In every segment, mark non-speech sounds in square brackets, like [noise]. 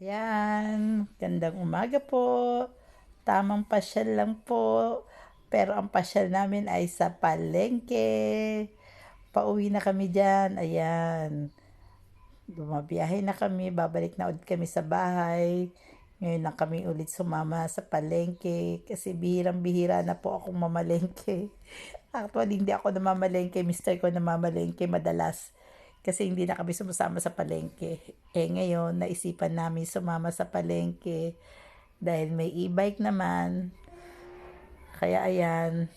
Ayan, gandang umaga po. Tamang pasyal lang po. Pero ang pasyal namin ay sa palengke. Pauwi na kami dyan. Ayan. Bumabiyahe na kami. Babalik na ulit kami sa bahay. Ngayon na kami ulit sumama sa palengke. Kasi bihirang-bihira na po akong mamalengke. [laughs] Actually, hindi ako namamalengke. Mister ko namamalengke madalas kasi hindi na kami sumasama sa palengke. Eh ngayon, naisipan namin sumama sa palengke dahil may e-bike naman. Kaya ayan,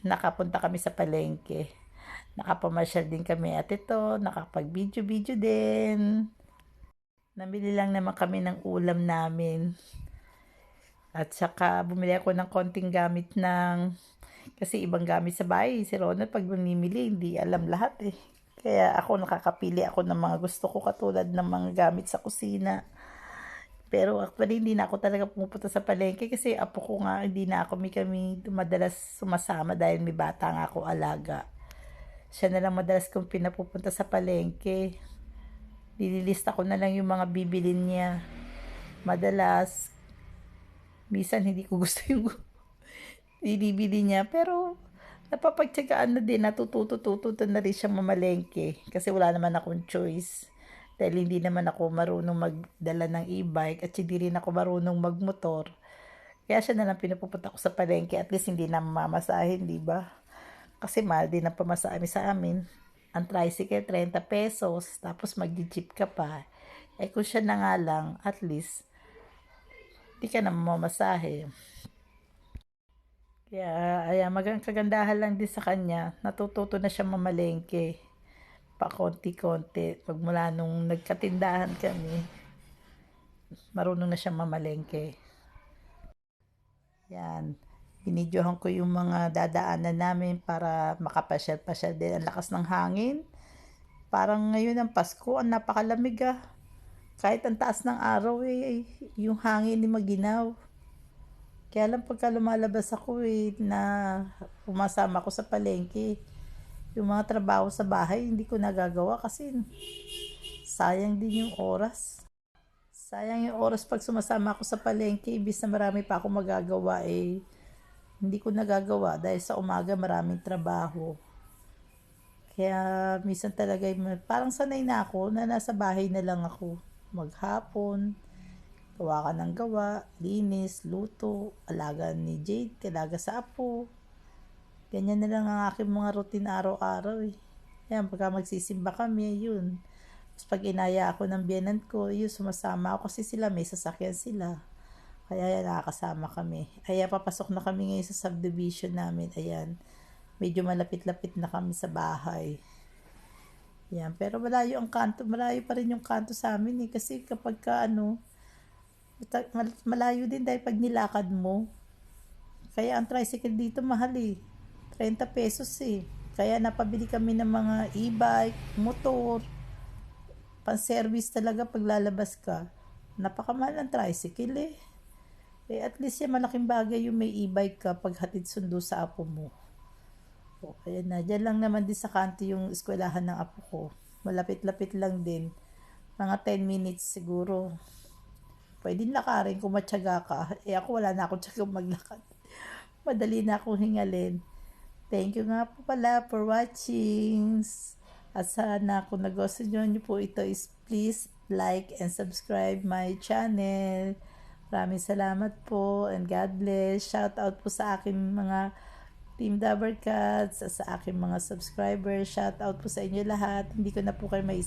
nakapunta kami sa palengke. Nakapamasyal din kami at ito, nakapag-video-video din. Nabili lang naman kami ng ulam namin. At saka bumili ako ng konting gamit ng kasi ibang gamit sa bahay. Si Ronald pag mamimili, hindi alam lahat eh. Kaya ako nakakapili ako ng mga gusto ko katulad ng mga gamit sa kusina. Pero actually hindi na ako talaga pumupunta sa palengke kasi apo ko nga hindi na ako may kami madalas sumasama dahil may bata nga ako alaga. Siya na lang madalas kong pinapupunta sa palengke. Nililista ko na lang yung mga bibilin niya. Madalas, minsan hindi ko gusto yung [laughs] binibili niya pero napapagtsagaan na din, natututo-tuto na rin siya mamalengke kasi wala naman akong choice. Dahil hindi naman ako marunong magdala ng e-bike at hindi rin ako marunong magmotor. Kaya siya na lang pinupunta ko sa palengke at least hindi na mamasahin, di ba? Kasi mahal din ang pamasahe sa amin. Ang tricycle, 30 pesos. Tapos mag-jeep ka pa. Eh kung siya na nga lang, at least, di ka na mamasahe. Kaya, ayan, magang kagandahan lang din sa kanya. Natututo na siya mamalengke. Pa konti-konti. Pagmula nung nagkatindahan kami, marunong na siya mamalengke. Yan. Binidyohan ko yung mga dadaanan namin para makapasyal-pasyal din. Ang lakas ng hangin. Parang ngayon ang Pasko, ang napakalamig ah. Kahit ang taas ng araw eh, yung hangin ni maginaw. Kaya lang pagka lumalabas ako eh, na pumasama ko sa palengke, yung mga trabaho sa bahay, hindi ko nagagawa kasi sayang din yung oras. Sayang yung oras pag sumasama ako sa palengke, ibis na marami pa ako magagawa eh, hindi ko nagagawa dahil sa umaga maraming trabaho. Kaya minsan talaga, parang sanay na ako na nasa bahay na lang ako maghapon Gawa ka ng gawa, linis, luto, alaga ni Jade, alaga sa apo. Ganyan na lang ang aking mga routine araw-araw eh. Yan, pagka magsisimba kami, yun. Tapos pag inaya ako ng biyanan ko, yun, sumasama ako kasi sila, may sasakyan sila. Kaya yan, nakakasama kami. Kaya papasok na kami ngayon sa subdivision namin. Ayan, medyo malapit-lapit na kami sa bahay. Yan, pero malayo ang kanto, malayo pa rin yung kanto sa amin eh. Kasi kapag ka ano, malayo din dahil pag nilakad mo. Kaya ang tricycle dito mahal eh. 30 pesos eh. Kaya napabili kami ng mga e-bike, motor, pan-service talaga pag lalabas ka. Napakamahal ang tricycle eh. Eh at least yan malaking bagay yung may e-bike ka pag hatid sundo sa apo mo. O, kaya na. Diyan lang naman din sa kanto yung eskwelahan ng apo ko. Malapit-lapit lang din. Mga 10 minutes siguro. Pwede lakarin kung matyaga ka. Eh ako wala na akong tsagang maglakad. [laughs] Madali na akong hingalin. Thank you nga po pala for watching. At sana kung nagustuhan nyo po ito is please like and subscribe my channel. Maraming salamat po and God bless. Shout out po sa aking mga Team Dabber Cats, sa aking mga subscribers. Shout out po sa inyo lahat. Hindi ko na po kayo may